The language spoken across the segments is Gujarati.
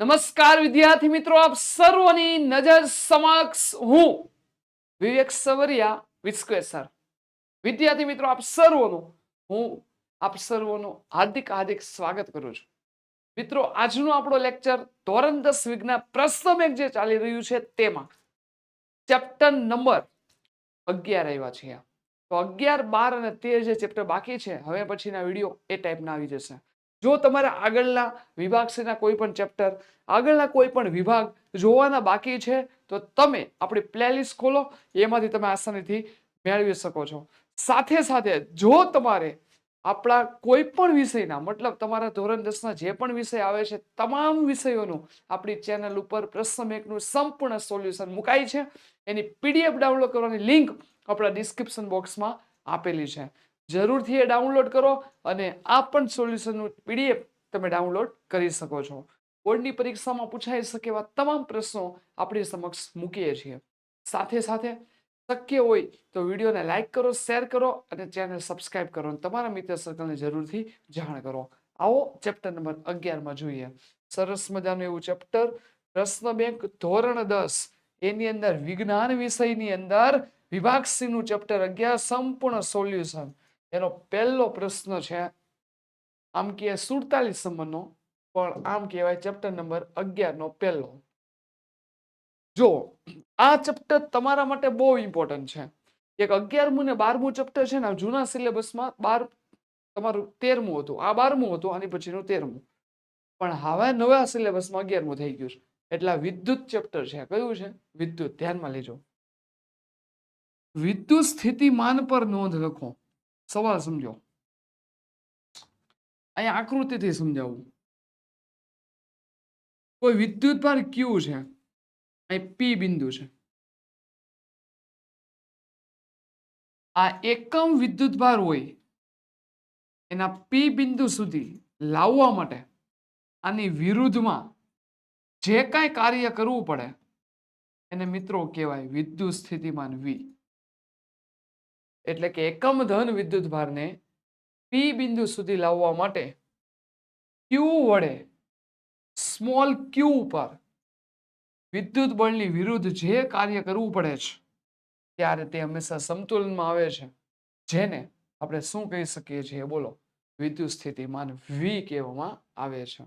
નમસ્કાર વિદ્યાર્થી મિત્રો, આપ સર્વની નજર સમક્ષ હું વિવેક સવરિયા વિસ્કવે સર. વિદ્યાર્થી મિત્રો, આપ સર્વનું, હું આપ સર્વનું હાર્દિક હાર્દિક સ્વાગત કરું છું. મિત્રો, આજનો આપણો લેક્ચર ધોરણ દસ વિજ્ઞાન બેંક જે ચાલી રહ્યું છે તેમાં ચેપ્ટર નંબર અગિયાર આવ્યા છે. તો અગિયાર, બાર અને તેર જે ચેપ્ટર બાકી છે, હવે પછીના વીડિયો એ ટાઈપના આવી જશે. જો તમારા આગળના વિભાગ કોઈ પણ ચેપ્ટર આગળના કોઈ પણ વિભાગ જોવાના બાકી છે, તો તમે આપણી પ્લેલિસ્ટ ખોલો, એમાંથી તમે આસાનીથી મેળવી શકો છો. સાથે સાથે જો તમારે આપણા કોઈ પણ વિષયના, મતલબ તમારા ધોરણ દસના જે પણ વિષય આવે છે, તમામ વિષયોનું આપણી ચેનલ ઉપર પ્રશ્ન બેંકનું સંપૂર્ણ સોલ્યુશન મુકાય છે. એની પીડીએફ ડાઉનલોડ કરવાની લિંક આપણા ડિસ્ક્રિપ્શન બોક્સમાં આપેલી છે. જરૂરથી એ ડાઉનલોડ કરો અને આ પણ સોલ્યુશનનું પીડીએફ તમે ડાઉનલોડ કરી શકો છો. બોર્ડની પરીક્ષામાં પૂછાઈ શકે એવા તમામ પ્રશ્નો આપણી સમક્ષ મૂકીએ છીએ. સાથે સાથે શક્ય હોય તો વિડીયોને લાઈક કરો શેર કરો અને ચેનલ સબસ્ક્રાઈબ કરો અને તમારા મિત્ર સર્કલને જરૂરથી જાણ કરો. આવો ચેપ્ટર નંબર અગિયારમાં જોઈએ. સરસ મજાનું એવું ચેપ્ટર પ્રશ્ન બેંક ધોરણ દસ. એની અંદર વિજ્ઞાન વિષયની અંદર વિભાગનું ચેપ્ટર અગિયાર. સંપૂર્ણ સોલ્યુશન એનો પહેલો પ્રશ્ન છે, આમ કે સુડતાલીસ નંબરનો, પણ આમ કહેવાય ચેપ્ટર નંબર અગિયારનો પહેલો. જો, આ ચેપ્ટર તમારા માટે બહુ ઇમ્પોર્ટન્ટ છે. એક અગિયારમું ને બારમું ચેપ્ટર છે ને જૂના સિલેબસમાં બાર, તમારું તેરમું હતું. આ બારમું હતું, આની પછીનું તેરમું. પણ હવે નવા સિલેબસમાં અગિયારમું થઈ ગયું છે. એટલે વિદ્યુત ચેપ્ટર છે. કયું છે? વિદ્યુત. ધ્યાનમાં લેજો. વિદ્યુત સ્થિતિમાન પર નોંધ લખો. સવાલ સમજો અહીંયા આકૃતિથી સમજાવું કોઈ વિદ્યુત ભાર ક્યુ છે અહીં પી બિંદુ છે આ એકમ વિદ્યુત ભાર હોય એના પી બિંદુ સુધી લાવવા માટે આની વિરુદ્ધમાં જે કાંઈ કાર્ય કરવું પડે એને મિત્રો કહેવાય વિદ્યુત સ્થિતિમાન વી એટલે કે એકમ ધન વિદ્યુત ભારને પી બિંદુ સુધી લાવવા માટે ક્યુ વડે સ્મોલ ક્યુ ઉપર વિદ્યુત બળની વિરુદ્ધ જે કાર્ય કરવું પડે છે, ત્યારે તે હંમેશા સંતુલનમાં આવે છે. જેને આપણે શું કહી શકીએ છીએ? બોલો. વિદ્યુત સ્થિતિમાન વી કહેવામાં આવે છે.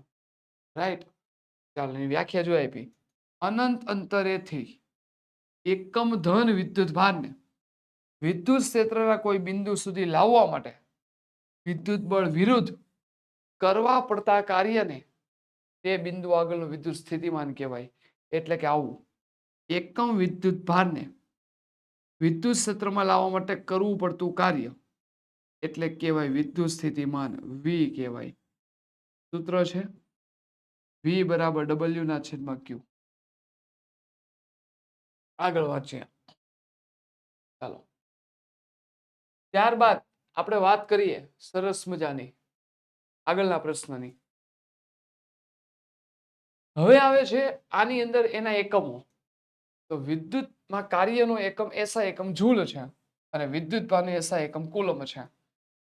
રાઈટ ચાલો, એની વ્યાખ્યા જો આપી. અનંત અંતરેથી એકમ ધન વિદ્યુત ભારને વિદ્યુત ક્ષેત્રના કોઈ બિંદુ સુધી લાવવા માટે વિદ્યુત બળ વિરુદ્ધ કરવા પડતા કાર્યને તે બિંદુ આગળનું વિદ્યુત સ્થિતિમાન કહેવાય. એટલે કે આવું. એકમ વિદ્યુત ભારને વિદ્યુત ક્ષેત્રમાં લાવવા માટે કરવું પડતું કાર્ય એટલે કહેવાય વિદ્યુત સ્થિતિમાન વી કહેવાય. સૂત્ર છે? વી બરાબર ડબલ્યુ ના છેદમાં ક્યુ આગળ વાંચીએ. ચાલો. ત્યારબાદ આપણે વાત કરીએ સરસ મજાની આગળના પ્રશ્નની. હવે આવે છે આની અંદર એના એકમો. તો વિદ્યુતમાં કાર્યનો એકમ એસા એકમ જૂલ છે અને વિદ્યુતભારનો એસા એકમ કુલમ છે.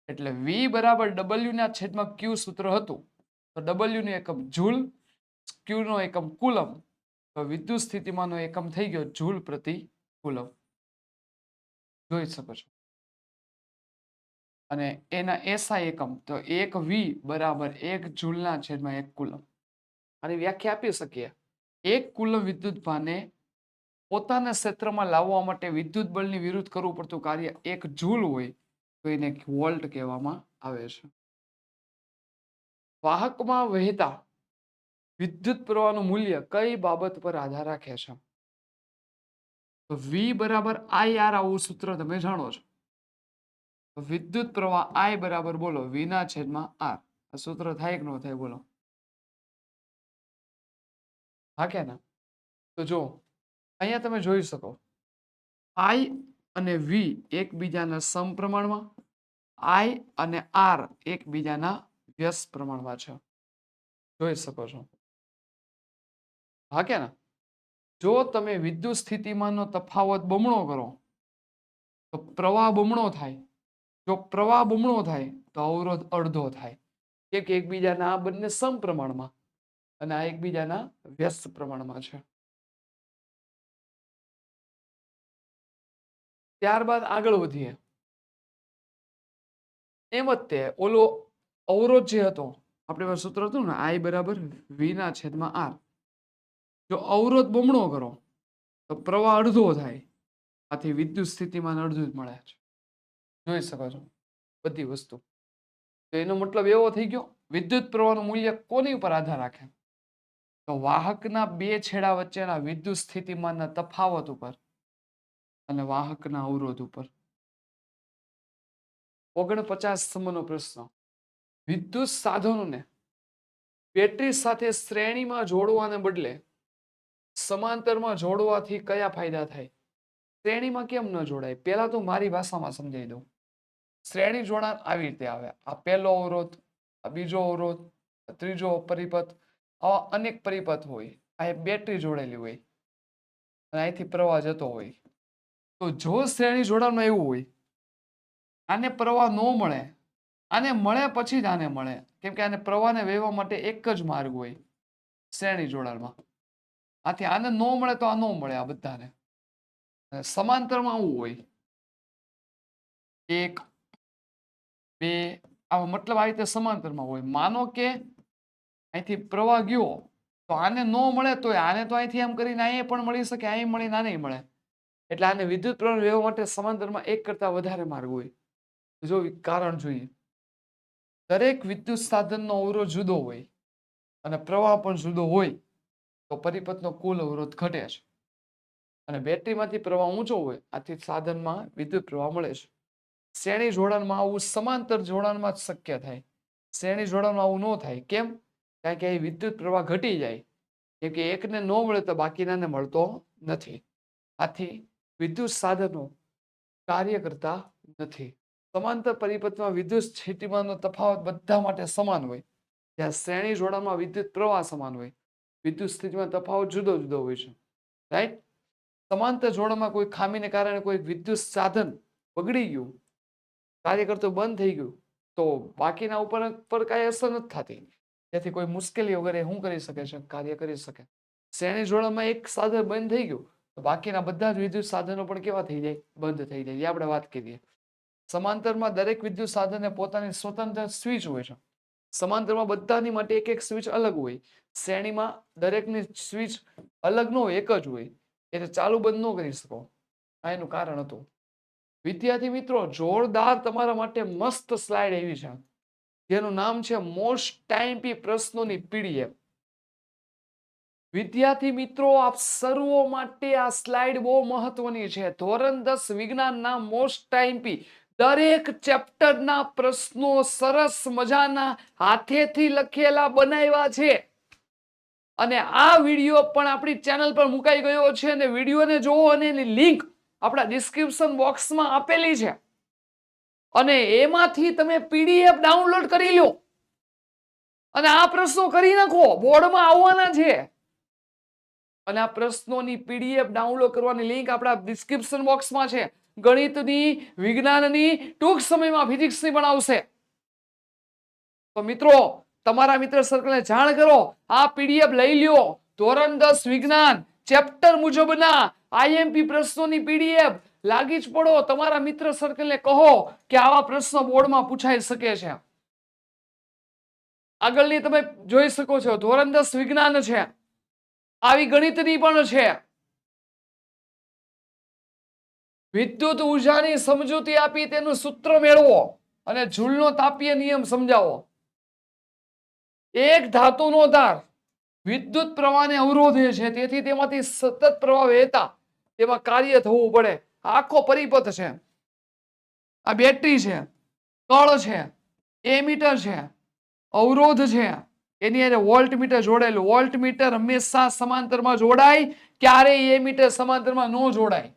એટલે વી બરાબર ડબલ્યુ ના છેદમાં ક્યુ સૂત્ર હતું. તો ડબલ્યુ નું એકમ જૂલ ક્યુ નો એકમ કુલમ તો વિદ્યુત સ્થિતિમાંનો એકમ થઈ ગયો જૂલ પ્રતિ કુલમ જોઈ શકો છો. અને એના એસઆઈ એકમ, તો એક વી બરાબર એક જૂલના છેદમાં એક કુલમ. આની વ્યાખ્યા આપી શકીએ? એક કુલમ વિદ્યુત ભાને પોતાના ક્ષેત્રમાં લાવવા માટે વિદ્યુત બળની વિરુદ્ધ કરવું પડતું કાર્ય એક જૂલ હોય, તો એને વોલ્ટ કહેવામાં આવે છે. વાહકમાં વહેતા વિદ્યુત પ્રવાહનું મૂલ્ય કઈ બાબત પર આધાર રાખે છે? તો વી બરાબર આઈ આર આવું સૂત્ર તમે જાણો છો. વિદ્યુત પ્રવાહ આઈ બરાબર બોલો વિના છેદમાં આર આ સૂત્ર થાય કે ન થાય બોલો? હા કે ના? તો જો અહીંયા તમે જોઈ શકો. આઈ અને વી એકબીજાના સમપ્રમાણમાં આઈ અને આર એકબીજાના વ્યસ્ત પ્રમાણમાં છે. જોઈ શકો છો. હા કે ના? જો તમે વિદ્યુત સ્થિતિમાનનો તફાવત બમણો કરો, તો પ્રવાહ બમણો થાય. જો પ્રવાહ બમણો થાય, તો અવરોધ અડધો થાય. એક એકબીજાના આ બંને સમપ્રમાણમાં અને આ એકબીજાના વ્યસ્ત પ્રમાણમાં છે. ત્યારબાદ આગળ વધીએ. એમ જ ઓલો અવરોધ જે હતો, આપણે સૂત્ર હતું ને, આઈ બરાબર વીના છેદમાં આર. જો અવરોધ બમણો કરો, તો પ્રવાહ અડધો થાય. આથી વિદ્યુત સ્થિતિમાન અડધું જ મળે છે. જોઈ શકો છો બધી વસ્તુ. તો એનો મતલબ એવો થઈ ગયો, વિદ્યુત પ્રવાહનું મૂલ્ય કોની ઉપર આધાર રાખે? તો વાહકના બે છેડા વચ્ચેના વિદ્યુત સ્થિતિમાનના તફાવત ઉપર અને વાહકના અવરોધ ઉપર. ઓગણપચાસ સ્તંભનો પ્રશ્ન. વિદ્યુત સાધનોને બેટરી સાથે શ્રેણીમાં જોડવાને બદલે સમાંતરમાં જોડવાથી કયા ફાયદા થાય? શ્રેણીમાં કેમ ન જોડાય? પહેલા તો મારી ભાષામાં સમજાવી દઉં. શ્રેણી જોડાણ આવી રીતે આવે આ પહેલો અવરોધ, આ બીજો અવરોધ ત્રીજો પરિપથ, આવા અનેક પરિપથ હોય. આ બેટરી જોડેલી હોય. અને અહીંથી પ્રવાહ જતો હોય. તો જો શ્રેણી જોડાણમાં એવું હોય, આને પ્રવાહ ન મળે, આને મળે પછી જ આને મળે. કેમ કે આને પ્રવાહને વહેવા માટે એક જ માર્ગ હોય શ્રેણી જોડાણમાં. આથી આને ન મળે તો આ ન મળે આ બધાને. સમાંતરમાં આવું હોય. એક બે આવો મતલબ આ રીતે સમાંતરમાં હોય. માનો કે અહીંથી પ્રવાહ ગયો, તો આને ન મળે તો આને તો અહીંથી એમ કરીને અહીંયા પણ મળી શકે, અહીં મળીને નહીં મળે. એટલે આને વિદ્યુત પ્રવાહ વહેવા માટે સમાંતરમાં એક કરતાં વધારે માર્ગ હોય. જો કારણ જોઈએ. દરેક વિદ્યુત સાધનનો અવરોધ જુદો હોય અને પ્રવાહ પણ જુદો હોય, તો પરિપથનો કુલ અવરોધ ઘટે છે. અને બેટરીમાંથી પ્રવાહ ઊંચો હોય, આથી સાધનમાં વિદ્યુત પ્રવાહ મળે છે. શ્રેણી જોડાણમાં આવું સમાંતર જોડાણમાં જ શક્ય થાય. શ્રેણી જોડાણમાં આવું ન થાય. કેમ? કારણ કે અહીં વિદ્યુત પ્રવાહ ઘટી જાય. કેમ કે એકને ન મળે તો બાકીનાને મળતો નથી. આથી વિદ્યુત સાધનો કાર્ય કરતા નથી. સમાંતર પરિપથમાં વિદ્યુત સ્થિતિમાનનો તફાવત બધા માટે સમાન હોય. જ્યાં શ્રેણી જોડાણમાં વિદ્યુત પ્રવાહ સમાન હોય. વિદ્યુત સ્થિતિમાં તફાવત જુદો જુદો હોય છે. રાઈટ? સમાંતર જોડાણમાં કોઈ ખામીને કારણે કોઈ વિદ્યુત સાધન બગડી ગયું કાર્ય કરતું બંધ થઈ ગયું. તો બાકીના ઉપર પર કાંઈ અસર નથી થતી. જેથી કોઈ મુશ્કેલી વગેરે શું કરી શકે છે, કાર્ય કરી શકે. શ્રેણી જોડાણમાં એક સાધન બંધ થઈ ગયું. તો બાકીના બધા જ વિદ્યુત સાધનો પણ કેવા થઈ જાય? બંધ થઈ જાય. એ આપણે વાત કરીએ. સમાંતરમાં દરેક વિદ્યુત સાધનને પોતાની સ્વતંત્ર સ્વિચ હોય છે. સમાંતરમાં બધાની માટે એક એક સ્વિચ અલગ હોય. શ્રેણીમાં દરેકની સ્વિચ અલગ ન હોય, એક જ હોય. એટલે ચાલુ બંધ ન કરી શકો. આ એનું કારણ હતું. વિદ્યાર્થી મિત્રો, જોરદાર તમારા માટે મસ્ત સ્લાઇડ એવી છે. જેનું નામ છે મોસ્ટ ટાઈમ પી પ્રશ્નોની પીડીએફ. વિદ્યાર્થી મિત્રો, આપ સર્વો માટે આ સ્લાઇડ બહુ મહત્વની છે. ધોરણ દસ વિજ્ઞાનના મોસ્ટ ટાઈમપી દરેક ચેપ્ટરના પ્રશ્નો સરસ મજાના હાથેથી લખેલા બનાવ્યા છે. અને આ વીડિયો પણ આપણી ચેનલ પર મુકાઈ ગયો છે અને વિડીયોને જોવો અને એની લિંક આપણા ડિસ્ક્રિપ્શન બોક્સમાં આપેલી છે. અને એમાંથી તમે પીડીએફ ડાઉનલોડ કરી લો. અને આ પ્રશ્નો કરી નાખો. બોર્ડમાં આવવાના છે. અને આ પ્રશ્નોની પીડીએફ ડાઉનલોડ કરવાની લિંક આપણા ડિસ્ક્રિપ્શન બોક્સમાં છે. ગણિતની, વિજ્ઞાનની, ટૂંક સમયમાં ફિઝિક્સની પણ આવશે. તો મિત્રો, તમારા મિત્ર સર્કલને જાણ કરો. આ પીડીએફ લઈ લ્યો. ધોરણ દસ વિજ્ઞાન. ચેપ્ટર મુજબના આઈએમપી પ્રશ્નોની પીડીએફ લાગી જ પડો, તમારા મિત્ર સર્કલને કહો કે આવા પ્રશ્નો બોર્ડમાં પૂછાઈ શકે છે. આગળની તમે જોઈ શકો છો, ધોરણ દસ વિજ્ઞાન છે. આવી ગણિતની પણ છે. વિદ્યુત ઉર્જાની સમજૂતી આપી તેનું સૂત્ર મેળવો અને ઝૂલનો તાપીય નિયમ સમજાવો. એક ધાતુનો ધાર વિદ્યુત પ્રવાહને અવરોધે છે, તેથી તેમાંથી સતત પ્રવાહ વહેતા. તેમાં કાર્ય થવું પડે. આખો પરિપથ છે. આ બેટરી છે કળ છે એમીટર છે, અવરોધ છે, એની હારે વોલ્ટ મીટર જોડાયેલું. વોલ્ટ મીટર હંમેશા સમાંતરમાં જોડાય, ક્યારેય એ મીટર સમાંતરમાં ન જોડાય.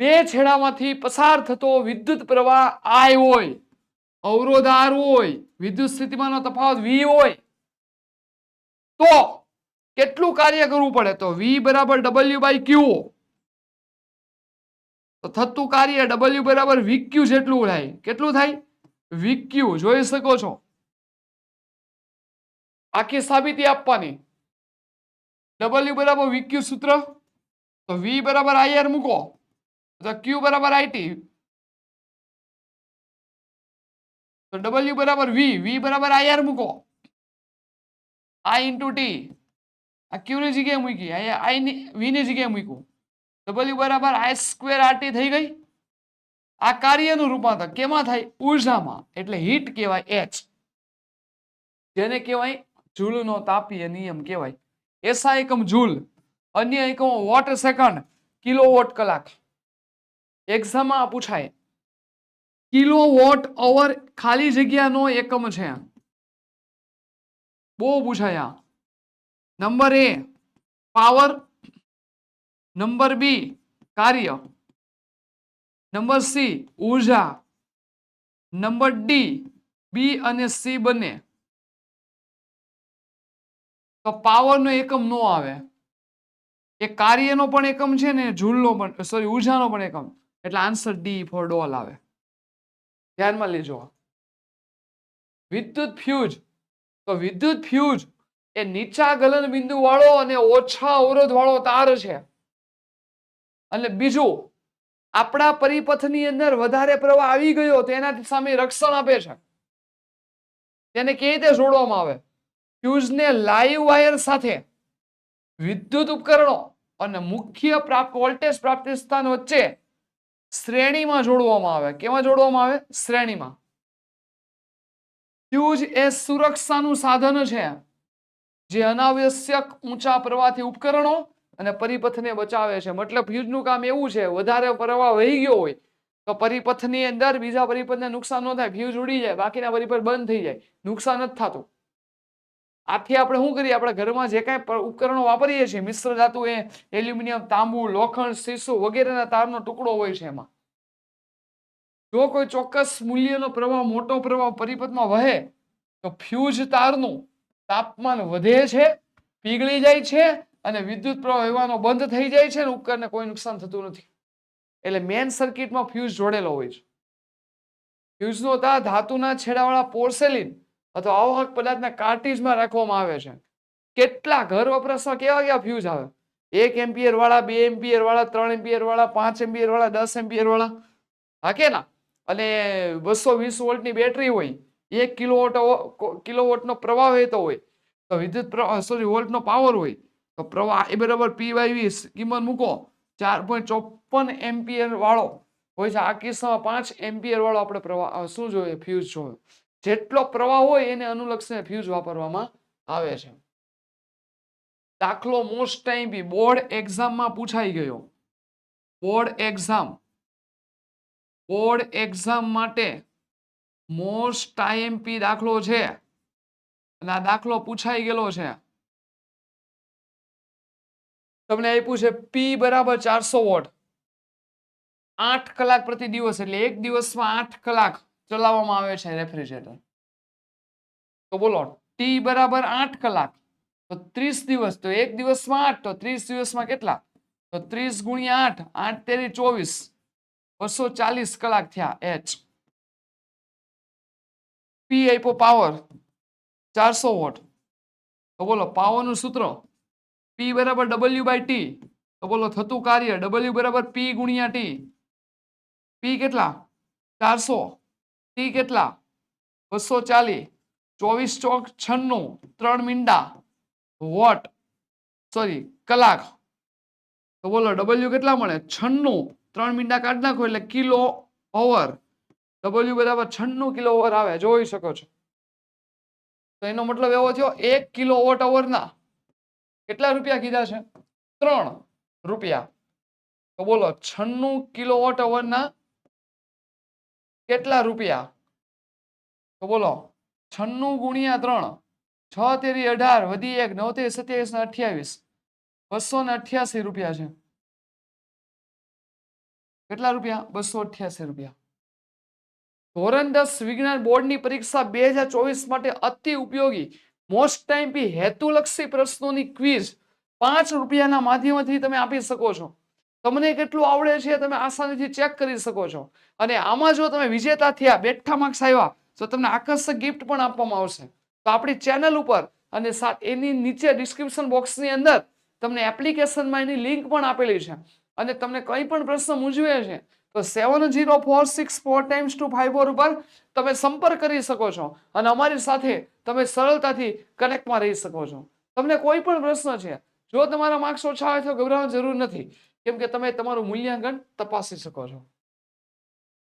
બે છેડામાંથી પસાર થતો વિદ્યુત પ્રવાહ આય હોય, અવરોધ આર હોય, વિદ્યુત સ્થિતિમાનનો તફાવત વી હોય, તો કેટલું કાર્ય કરવું પડે તો વી બરાબર ડબલ્યુ બાય ક્યુ તો થતું કાર્ય ડબલ્યુ બરાબર વીક્યુ જેટલું થાય. કેટલું થાય? વીક્યુ જોઈ શકો છો. આખી સાબિતી આપવાની. ડબલ્યુ બરાબર વીક્યુ સૂત્ર. તો વી બરાબર આઈઆર મૂકો. તો ક્યુ બરાબર આઈટી તો ડબલ્યુ બરાબર વી વી બરાબર આઈઆર મૂકો. આઈ ઇન્ટુ ટી આ ક્યુની જગ્યાએ મૂકી, અહીંયા આઈ વીની જગ્યાએ મૂક્યું. ડબલ્યુ બરાબર આઈ સ્ક્વેર આરટી થઈ ગઈ. આ કાર્યનું રૂપાંતર કેમાં થાય? ઉર્જામાં, એટલે હીટ કહેવાય એચ જેને કહેવાય જૂલનો તાપીય નિયમ કહેવાય. એસા એકમ જૂલ, અન્ય એકમો વોટ સેકન્ડ કિલો વોટ કલાક એક્ઝામમાં પૂછાય કિલો વોટ અવર ખાલી જગ્યાનો એકમ છે. બહુ પૂછાય number A, power. Number B, કાર્ય. નંબર સી, ઊર્જા. નંબર ડી, બી અને સી બંને. તો પાવરનો એકમ નો આવે. એ કાર્યનો પણ એકમ છે ને ઝૂલનો પણ સોરી ઉર્જાનો પણ એકમ. એટલે આન્સર ડી ફોર ડોલ આવે. ધ્યાનમાં લેજો વિદ્યુત ફ્યુઝ તો વિદ્યુત ફ્યુઝ એ નીચા ગલન બિંદુ વાળો અને ઓછા અવરોધ વાળો તાર છે. અને બીજું, આપણા પરિપથની અંદર વધારે પ્રવાહ આવી ગયો તો એના સામે રક્ષણ આપે છે. તેને કેવી રીતે જોડવામાં આવે? ફ્યુઝને લાઈવ વાયર સાથે વિદ્યુત ઉપકરણો અને મુખ્ય પ્રાપ્ત, વોલ્ટેજ પ્રાપ્તિ સ્થાન વચ્ચે શ્રેણીમાં જોડવામાં આવે. કેમાં જોડવામાં આવે? શ્રેણીમાં. ફ્યુઝ એ સુરક્ષાનું સાધન છે. જે અનાવશ્યક ઊંચા પ્રવાહથી ઉપકરણો અને પરિપથને બચાવે છે. મતલબ ફ્યુઝનું કામ એવું છે, વધારે પ્રવાહ વહી ગયો હોય, તો પરિપથની અંદર બીજા પરિપથને નુકસાન ન થાય ફ્યુઝ ઉડી જાય, બાકીના પરિપથ બંધ થઈ જાય, નુકસાન નથી થતું. આથી આપણે શું કરીએ? આપણે ઘરમાં જે કાંઈ ઉપકરણો વાપરીએ છીએ, મિશ્ર ધાતુ એ એલ્યુમિનિયમ, તાંબુ, લોખંડ, શીશુ વગેરેના તારનો ટુકડો હોય છે એમાં. જો કોઈ ચોક્કસ મૂલ્યનો પ્રવાહ, મોટો પ્રવાહ પરિપથમાં વહે, તો ફ્યુઝ તારનું તાપમાન વધે છે, પીગળી જાય છે અને વિદ્યુત પ્રવાહ વહેવાનો બંધ થઈ જાય છે અને ઉપકરણને કોઈ નુકસાન થતું નથી. એટલે મેન સર્કિટમાં ફ્યુઝ જોડેલો હોય છે. ફ્યુઝનો તા ધાતુના છેડાવાળા પોર્સેલિન અથવા અવાહક પદાર્થના કાર્ટીજમાં રાખવામાં આવે છે. કેટલા ઘર વપરાશમાં કેવા કેવા ફ્યુઝ આવે? એક એમ્પિયર વાળા, બે એમ્પિયર વાળા, ત્રણ એમ્પિયર વાળા, પાંચ એમ્પિયર વાળા, દસ એમ્પિયર વાળા. હા કે ના? અને બસો વીસ વોલ્ટની બેટરી હોય એક કિલોવોટ કિલોવોટનો પ્રવાહ વહેતો હોય, તો વિદ્યુત પ્રવાહ સોરી વોલ્ટનો પાવર હોય, તો પ્રવાહ એ બરાબર પી વાય વીસ કિંમત મૂકો, ચાર પોઈન્ટ ચોપન એમ્પિયર વાળો. હોય છે, આ કિસ્સામાં પાંચ એમ્પિયર વાળો આપણે પ્રવાહ શું જોઈએ? ફ્યુઝ જોયો જેટલો પ્રવાહ હોય એને અનુલક્ષીને ફ્યુઝ વાપરવામાં આવે છે. દાખલો મોસ્ટ ટાઈમ બી, બોર્ડ એક્ઝામમાં પૂછાઈ ગયો. Board exam. બોર્ડ એક્ઝામ માટે મોસ્ટ આઈએમપી દાખલો છે. અને આ દાખલો પૂછાઈ ગયેલો છે. તમને આપ્યું છે પી બરાબર ચારસો વોટ. આઠ કલાક પ્રતિ દિવસ, એટલે એક દિવસમાં આઠ કલાક ચલાવવામાં આવે છે રેફ્રિજરેટર. તો બોલો ટી બરાબર આઠ કલાક. તો ત્રીસ દિવસ, તો એક દિવસમાં આઠ, તો ત્રીસ દિવસમાં કેટલા? તો ત્રીસ ગુણ્યા આઠ આઠ તેરી ચોવીસ. બસો ચાલીસ કલાક થયા એચ પી આપ્યો પાવર ચારસો વોટ. તો બોલો, પાવરનું સૂત્ર પી બરાબર ડબલ્યુ બાય ટી તો બોલો, થતું કાર્ય ડબલ્યુ બરાબર પી ગુણ્યા ટી પી કેટલા? ચારસો. ટી કેટલા? બસો ચાલીસ. ચોવીસ ચોક છન્નું, ત્રણ મીંડા વોટ. સોરી કલાક. તો બોલો ડબલ્યુ કેટલા મળે? છન્નું. ત્રણ મીંડા કાઢી નાખો એટલે કિલો ઓવર. ડબલ્યુ બરાબર, છન્નું કિલો ઓવર આવે, જોઈ શકો છો. તો એનો મતલબ એવો થયો, એક કિલો વોટ અવરના કેટલા રૂપિયા કીધા છે? ત્રણ રૂપિયા. તો બોલો, છન્નું કિલો વોટ અવરના કેટલા રૂપિયા? તો બોલો, છન્નું ગુણ્યા ત્રણ છ તેરી અઢાર વધી એક નવ તેર સત્યાવીસ ને અઠ્યાવીસ. બસો ને અઠ્યાસી રૂપિયા છે. કેટલા રૂપિયા? બસો અઠ્યાસી રૂપિયા. ધોરણ દસ વિજ્ઞાન બોર્ડની પરીક્ષા બે હજાર ચોવીસ માટે અતિ ઉપયોગી. મોસ્ટ ટાઈમ બી હેતુલક્ષી પ્રશ્નોની ક્વિઝ પાંચ રૂપિયાના માધ્યમથી તમે આપી શકો છો. તમને કેટલું આવડે છે તમે આસાનીથી ચેક કરી શકો છો. અને આમાં જો તમે વિજેતા થયા, બેઠા માર્ક્સ આવ્યા, તો તમને આકર્ષક ગિફ્ટ પણ આપવામાં આવશે. તો આપણી ચેનલ ઉપર અને એની નીચે ડિસ્ક્રિપ્શન બોક્સની અંદર તમને એપ્લિકેશનમાં એની લિંક પણ આપેલી છે. અને તમને કંઈ પણ પ્રશ્ન મૂંઝવે છે તો seven zero four six four times two five four ઉપર તમે સંપર્ક કરી શકો છો અને અમારી સાથે તમે સરળતાથી કનેક્ટમાં રહી શકો છો. તમને કોઈ પણ પ્રશ્ન છે, જો તમારા માર્ક્સ ઓછા હોય તો ગભરાવાની જરૂર નથી, કેમ કે તમે તમારું મૂલ્યાંકન તપાસી શકો છો.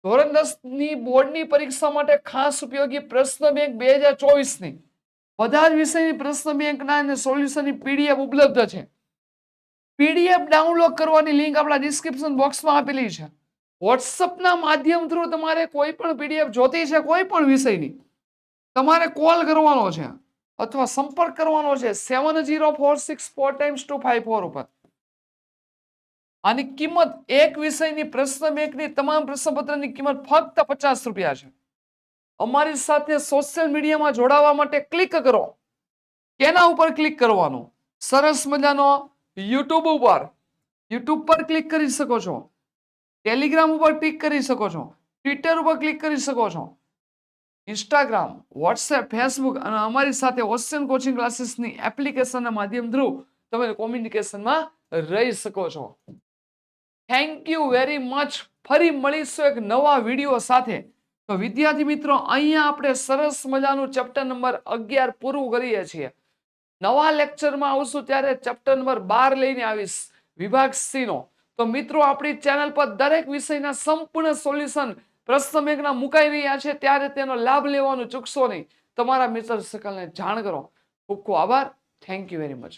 ધોરણ દસની બોર્ડની પરીક્ષા માટે ખાસ ઉપયોગી પ્રશ્ન બેંક બે હજાર ચોવીસની. બધા જ વિષયની પ્રશ્ન બેંકના અને સોલ્યુશનની પીડીએફ ઉપલબ્ધ છે. પીડીએફ ડાઉનલોડ કરવાની લિંક આપણા ડિસ્ક્રિપ્શન બોક્સમાં આપેલી છે. વોટ્સઅપના માધ્યમ થ્રુ તમારે કોઈ પણ પીડીએફ જોતી છે, કોઈ પણ વિષયની, તમારે કોલ કરવાનો છે. અથવા સંપર્ક કરવાનો છે seven zero four six four times two five four ઉપર. આની કિંમત એક વિષયની પ્રશ્ન બેંકની તમામ પ્રશ્નપત્રની કિંમત ફક્ત પચાસ રૂપિયા છે. અમારી સાથે સોશિયલ મીડિયામાં જોડાવા માટે ક્લિક કરો. કેના ઉપર ક્લિક કરવાનું? સરસ મજાનો યુટ્યુબ ઉપર. યુટ્યુબ પર ક્લિક કરી શકો છો. ટેલિગ્રામ ઉપર ક્લિક કરી શકો છો. ટ્વિટર ઉપર ક્લિક કરી શકો છો. ઇન્સ્ટાગ્રામ વોટ્સએપ ફેસબુક અને અમારી સાથે ઓશિયન કોચિંગ ક્લાસીસની એપ્લિકેશનના માધ્યમ થ્રુ તમે કોમ્યુનિકેશનમાં રહી શકો છો. થેન્ક યુ વેરી મચ ફરી મળીશું એક નવા વીડિયો સાથે. તો વિદ્યાર્થી મિત્રો, અહીંયા આપણે સરસ મજાનું ચેપ્ટર નંબર અગિયાર પૂરું કરીએ છીએ. નવા લેક્ચરમાં આવશું ત્યારે ચેપ્ટર નંબર બાર લઈને આવીશ. વિભાગ સી નો. તો મિત્રો, આપણી ચેનલ પર દરેક વિષયના સંપૂર્ણ સોલ્યુશન પ્રશ્ન મેઘના મુકાઈ રહ્યા છે, ત્યારે તેનો લાભ લેવાનું ચૂકશો નહીં. તમારા મિત્ર સર્કલને જાણ કરો. ખૂબ ખૂબ આભાર. Thank you very much